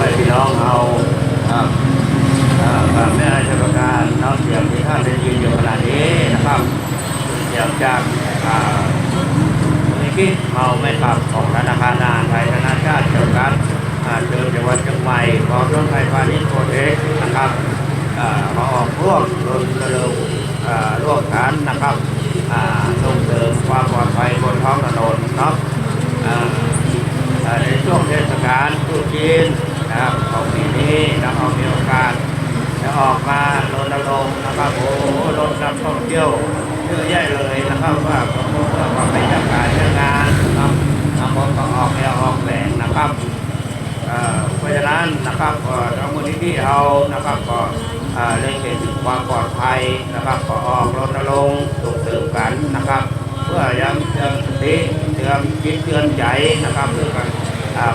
ให้พี่น้องเอาครับคมไม่อาชะปรการน้องเสียงที่ท่านได้ยินอยู่ขนาดนี้นะครับเสียงจากนิกิเมาไม่ปรับของธนาคารนานไทยธนาคารเกี่ยวกับเดินจังหวัดเชียงใหม่ของรถไฟฟานิโคเทคนะครับมาออกร่วมรวนกระดูกร่วมฐานนะครับส่งเสริมความปลอดภัยบนท้องถนนครับในช่วงเทศกาลตุจีน นะครับของปีนี้นะครับมีโอกาสจะออกมารณรงค์นะครับโอ้โหรถนักท่องเที่ยวเยอะแยะเลยนะครับว่าเพื่อควาไม่จำการเรื่องงานนะครับบางคนก็ออกแนวออกแหล่งนะครับเพราะฉะนั้นนะครับก็ทางมูลนิธิเรานะครับก็อ่าเล็งเห็นถึงความปลอดภัยนะครับก็ออกรณรงค์ส่งเสริมกันนะครับ เพื่อย้ำเตือนสติเตือนคิดเตือนใจนะครับเพื่อกัน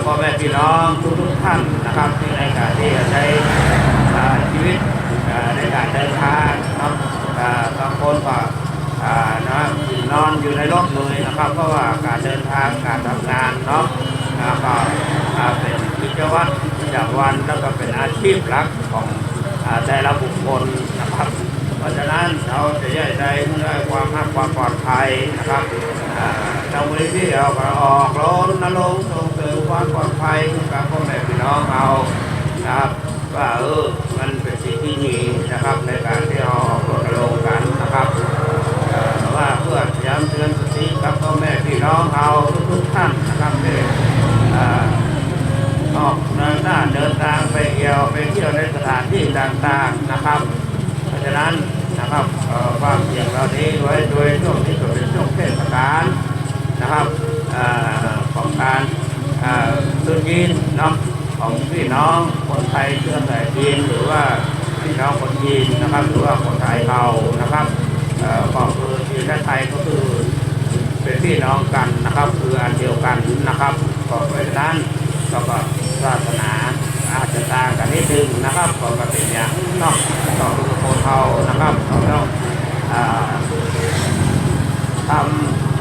พ่อแม่พี่น้องทุกทุกท่านนะครับที่ในการที่จะใช้ชีวิตในการเดินทางนะครับอ่าบางคนก็นะนอนอยู่ในรถเลยนะครับเพราะว่าการเดินทางการทำงานเนาะก็เป็นกิจวัตรประจำวันแล้วก็เป็นอาชีพหลักของแต่ละบุคคลนะครับ เพราะฉะนั้นเราจะแยกใจเมื่อความรักความปลอดภัยนะครับอ่าเจ้ามูลนิธิเราออกรณรงค์ส่งริม ความปลอดภัยกับพ่อแม่พี่น้องเรานะครับว่าเออมันเป็นสิ่งที่ดีนะครับในการที่เราออกรณรงค์กันนะครับว่าเพื่อย้ำเตือนสติกับพ่อแม่พี่น้องเราทุกท่านนะครับที่อ่าออกเดินหน้าเดินทางไปเที่ยวไปเที่ยวในสถานที่ต่างๆนะครับ เพราะฉะนั้นนะครับความเสี่ยงเหล่านี้ไว้โดยช่วงนี้ก็เป็นช่วงเทศกาลนะครับของการ เอ่อตรุษจีนนะของพี่น้องคนไทยเชื้อสายจีนหรือว่าพี่น้องคนจีนนะครับ หรือว่าคนไทยเรานะครับเอ่อก็คือจีนและไทยก็คือเป็นพี่น้องกันนะครับ คืออันเดียวกันนะครับก็เพราะฉะนั้นก็ก็ศาสนาอาจจะต่างกันนิดนึงนะครับก็ก็เป็นอย่างนอกก็คือคนเฮานะครับเราต้องท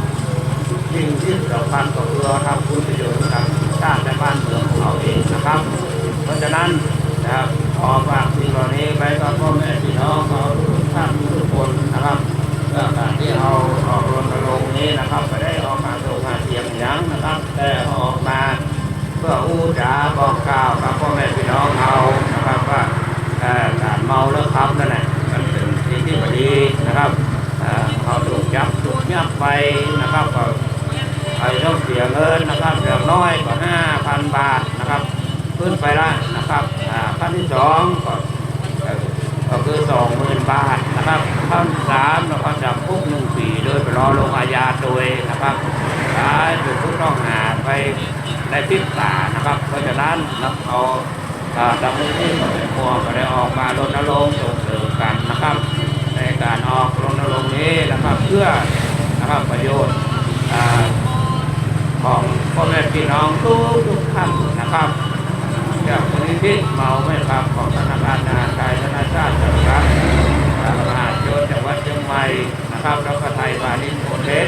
ำสิ่งที่สำคัญก็คือทำคุณ บ้านเมืองของเราเองนะครับ เพราะฉะนั้นนะครับขอฝากสิ่งเหล่านี้ไว้กับพ่อแม่พี่น้องเราทุกท่านทุกคนนะครับเรื่องการที่เราออกรณรงค์นี้นะครับไม่ได้ออกมาส่งมาเสียงยังนะครับ แต่ออกมาเพื่ออู้จาบอกกล่าวกับพ่อแม่พี่น้องเรานะครับว่าการเมาแล้วขับนั่นแหละมันเป็นสิ่งที่ไม่ดีนะครับเขาถูกจับถูกยับไปนะครับ ก็ไปต้องเสียเงินนะครับอย่างน้อยก็ห้าพันบาทนะครับ ขึ้นไปละนะครับขั้นที่สองก็ก็คือสองหมื่นบาทนะครับขั้นสามนะครับจำคุกหนึ่งปีโดยไปรอลงอาญาโดยนะครับท้ายถูกผู้ต้องหาไปในพริบตานะครับเพราะฉะนั้นนักเอาดำเนินที่พวงก็ได้ออกมารณรงค์ส่งเสริมกันนะครับ ในการออกรณรงค์นี้นะครับเพื่อนะครับประโยชน์อ่า ของพ่อแม่พี่น้องทุกทุกท่านนะครับจากมูลนิธิเมาไม่ขับของธนาคารนาคายธนาชาติจำกัดมหาชนจังหวัดเชียงใหม่นะครับแล้วก็ไทยพาณิชย์โปรเทส